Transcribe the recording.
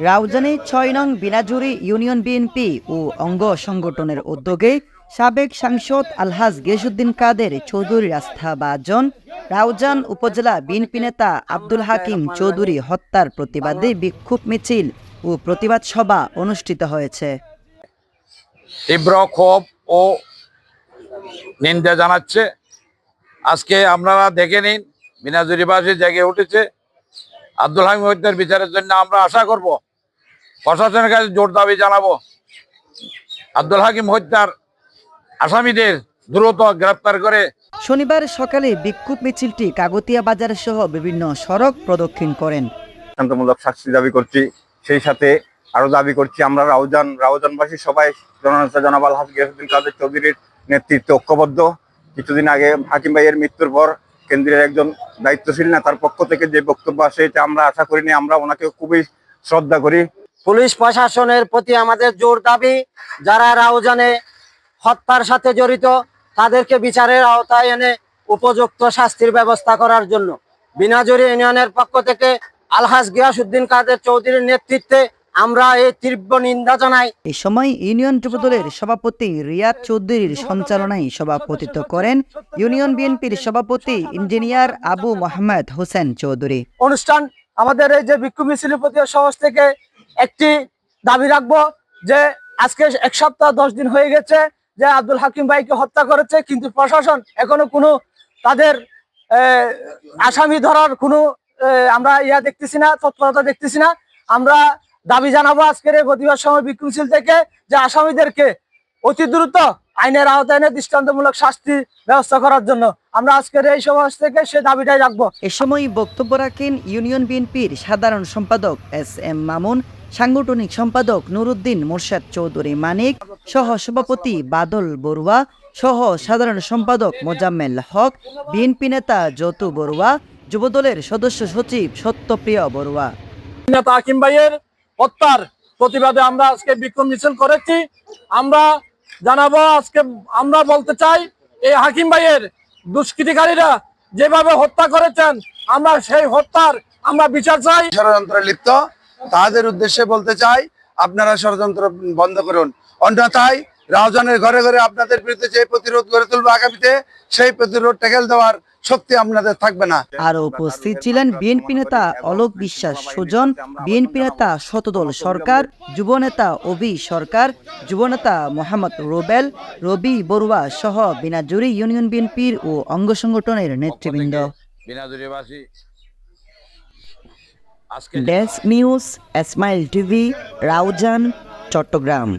রাউজানে ছয় নং Binajuri union BNP ও অঙ্গ সংগঠনের উদ্যোগে সাবেক সাংসদ আলহাজ গিয়াসুদ্দিন কাদের চৌধুরী আস্থাভাজন রাউজান উপজেলা বিএনপি নেতা আব্দুল হাকিম চৌধুরী হত্যার প্রতিবাদে বিক্ষোভ মিছিল ও প্রতিবাদ সভা অনুষ্ঠিত হয়েছে। তীব্র ক্ষোভ ও নিন্দা জানাচ্ছে। আজকে আপনারা দেখে নিন মিনাজুরিবাসী জেগে উঠেছে। আব্দুল হামিদ হত্যার বিচারের জন্য আমরা আশা করব প্রশাসনের কাছে জোর দাবি জানাব। আব্দুল হাকিম হত্যার আসামিদের দ্রুত গ্রেপ্তার করে। শনিবার সকালে বিক্ষোভ মিছিলটি কাগতিয়া বাজার সহ বিভিন্ন সড়ক প্রদক্ষিণ করেন। শান্তমূলক শাস্তি দাবি করছি সেই সাথে আরও দাবি করছি আমরা রাউজান রাউজানবাসী সবাই জননেতা জনাব আলহাজ গিয়াসুদ্দিন কাদের চৌধুরীর নেতৃত্বে ঐক্যবদ্ধ। কিছুদিন আগে হাকিম ভাইয়ের মৃত্যুর পর কেন্দ্রের একজন দায়িত্বশীল নেতার পক্ষ থেকে যে বক্তব্য আসে এটা আমরা আশা করিনি, আমরা ওনাকে খুবই শ্রদ্ধা করি। পুলিশ প্রশাসনের প্রতি আমাদের জোর দাবি, যারা রাউজানে হত্যার সাথে জড়িত, তাদেরকে বিচারের আওতায় এনে উপযুক্ত শাস্তির ব্যবস্থা করার জন্য। বিনাজুরি ইউনিয়নের পক্ষ থেকে আলহাজ গিয়াসুদ্দিন কাদের চৌধুরীর নেতৃত্বে আমরা এই তীব্র নিন্দা জানাই। এই সময় ইউনিয়ন যুবদলের সভাপতি রিয়াদ চৌধুরীর সঞ্চালনায় সভাপতিত্ব করেন ইউনিয়ন বিএনপির সভাপতি ইঞ্জিনিয়ার আবু মোহাম্মদ হোসেন চৌধুরী। অনুষ্ঠান আমাদের এই যে বিক্ষোভ মিছিলের প্রতি সমাজ থেকে একটি দাবি রাখব যে আজকে এক সপ্তাহ দশ দিন হয়ে গেছে যে আব্দুল হাকিম ভাইকে হত্যা করেছে কিন্তু প্রশাসন এখনও কোনো তাদের আসামি ধরার কোনো আমরা ইয়া দেখতেছি না তৎপরতা দেখতেছি না। আমরা দাবি জানাব আজকের এই প্রতিবাদ সময় বিক্ষোভ মিছিল থেকে যে আসামিদেরকে অতি দ্রুত আইনের আওতায় এনে দৃষ্টান্তমূলক শাস্তি ব্যবস্থা করার জন্য আমরা আজকের এই সমাজ থেকে সে দাবিটাই রাখব। এ সময় বক্তব্য রাখেন ইউনিয়ন বিএনপির সাধারণ সম্পাদক এস এম মামুন সাংগঠনিক সম্পাদক নুরুদ্দিন মোর্শেদ চৌধুরী মানিক সহ সভাপতি বাদল বড়ুয়া সহ সাধারণ সম্পাদক মোজাম্মেল হক বিএনপি নেতা যতু বড়ুয়া যুবদলের সদস্য সচিব সত্যপ্রিয় বড়ুয়া। নেতা হাকিম ভাইয়ের হত্যার প্রতিবাদে আমরা আজকে বিক্ষোভ মিছিল করেছি। আমরা জানাব আজকে, আমরা বলতে চাই, এই হাকিম ভাইয়ের দুষ্কৃতিকারীরা যেভাবে হত্যা করেছেন, আমরা সেই হত্যার আমরা বিচার চাই। ষড়যন্ত্রে লিপ্ত, তাদের উদ্দেশ্যে বলতে চাই, আপনারা ষড়যন্ত্র বন্ধ করুন। অন্যথায় রাউজানের ঘরে ঘরে আপনাদের বিরুদ্ধে যে প্রতিরোধ গড়ে তুলবো আগামীতে, সেই প্রতিরোধ টেকেল দেওয়ার শক্তি আপনাদের থাকবে না। আরও উপস্থিত ছিলেন বিএনপি নেতা অলোক বিশ্বাস সুজন বিএনপি নেতা শতদল সরকার যুবনেতা অভি সরকার যুবনেতা মোহাম্মদ রোবেল রবি বড়ুয়া সহ বিনাজুরি ইউনিয়ন বিএনপির ও অঙ্গ সংগঠনের নেতৃবৃন্দ। Desk news Esmail TV Raozan Chattogram.